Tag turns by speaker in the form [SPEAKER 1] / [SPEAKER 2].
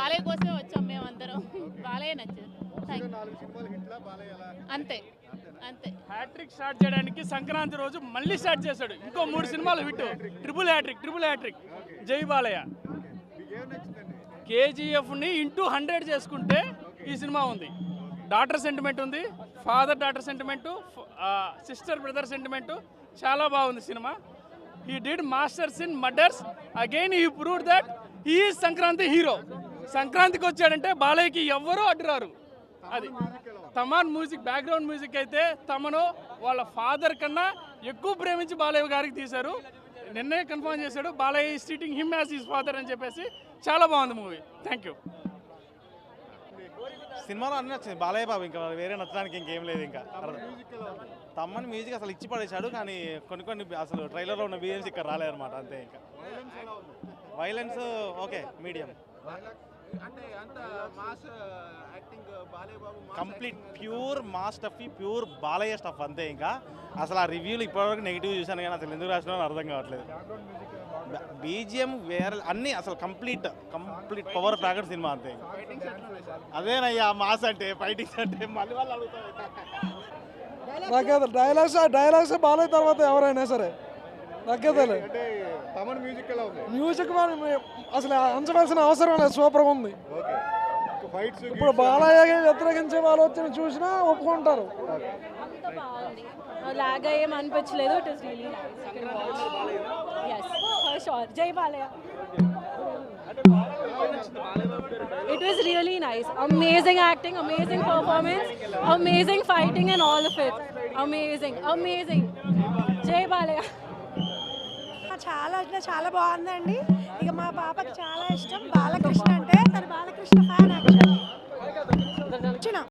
[SPEAKER 1] బాలయ్య కోసమే వచ్చాం మేము అందరం బాలయ్య నచ్చారు అంతే అంతే.
[SPEAKER 2] హ్యాట్రిక్ స్టార్ట్ చేయడానికి సంక్రాంతి రోజు మళ్ళీ స్టార్ట్ చేశాడు. ఇంకో మూడు సినిమాలు hit. Triple hat-trick triple hat-trick జై బాలయ్య. కేజీఎఫ్ని ఇంటూ హండ్రెడ్ చేసుకుంటే ఈ సినిమా ఉంది. డాటర్ సెంటిమెంట్ ఉంది father daughter sentiment sister brother sentiment చాలా బాగుంది cinema. He did masters in murders again he prove that he Sankranti hero సంక్రాంతికి వచ్చాడంటే బాలయ్యకి ఎవ్వరూ అడ్డురారు. అది తమాన్ మ్యూజిక్ బ్యాక్గ్రౌండ్ మ్యూజిక్ అయితే తమను వాళ్ళ ఫాదర్ కన్నా ఎక్కువ ప్రేమించి బాలయ్య గారికి తీశారు. నిన్నే కన్ఫర్మ్ చేశాడు Balayya stating him as his father అని చెప్పేసి చాలా బాగుంది మూవీ. థ్యాంక్ యూ
[SPEAKER 3] సినిమాలో అన్నీ నచ్చింది బాలయ్య బాబు ఇంకా వేరే నచ్చడానికి ఇంకేం లేదు ఇంకా. తమ్మని మ్యూజిక్ అసలు ఇచ్చి పడేశాడు కానీ కొన్ని కొన్ని అసలు ట్రైలర్లో ఉన్న బిజిఎమ్స్ ఇక్కడ రాలేదు అనమాట అంతే ఇంకా. వైలెన్స్ ఓకే మీడియం
[SPEAKER 4] అంటే అంత mass acting Balayya Babu
[SPEAKER 3] complete pure మా స్టఫ్ ప్యూర్ బాలయ్య స్టఫ్ అంతే ఇంకా. అసలు ఆ రివ్యూలు ఇప్పటివరకు నెగిటివ్ చూశాను కానీ అసలు ఎందుకు రాసినా అర్థం కావట్లేదు. బీజిఎం వేరే అన్నీ అసలు కంప్లీట్ కంప్లీట్ పవర్ ప్యాకెట్ సినిమా అంతే. అదేనయ్యా మాస్ అంటే ఫైటింగ్స్ అంటే మళ్ళీ వాళ్ళు అడుగుతారు.
[SPEAKER 5] డైలాగ్స్ డైలాగ్స్ బాగాలేదు తర్వాత ఎవరైనా సరే
[SPEAKER 4] తమన్ మ్యూజిక్ ఎలా ఉంది?
[SPEAKER 5] మ్యూజిక్ మరి మీ- అసలు అంచవలసిన అవసరం లేదు సూపర్గా ఉంది.
[SPEAKER 4] ఓకే. ఫైట్స్
[SPEAKER 5] ఇప్పుడు బాలయ్య వ్యతిరేకించే వాళ్ళు వచ్చి చూసినా ఒప్పుకుంటారు.
[SPEAKER 6] అంతా బాగుంది లాగ్ ఏం అనిపించలేదు it is really yes for sure జై Balayya. It is really nice amazing acting amazing performance amazing fighting and all of it amazing amazing జై బాలయ్య
[SPEAKER 7] చాలా అంటే చాలా బాగుందండి. ఇక మా పాపకి చాలా ఇష్టం. బాలకృష్ణ అంటే తను బాలకృష్ణ ఫ్యాన్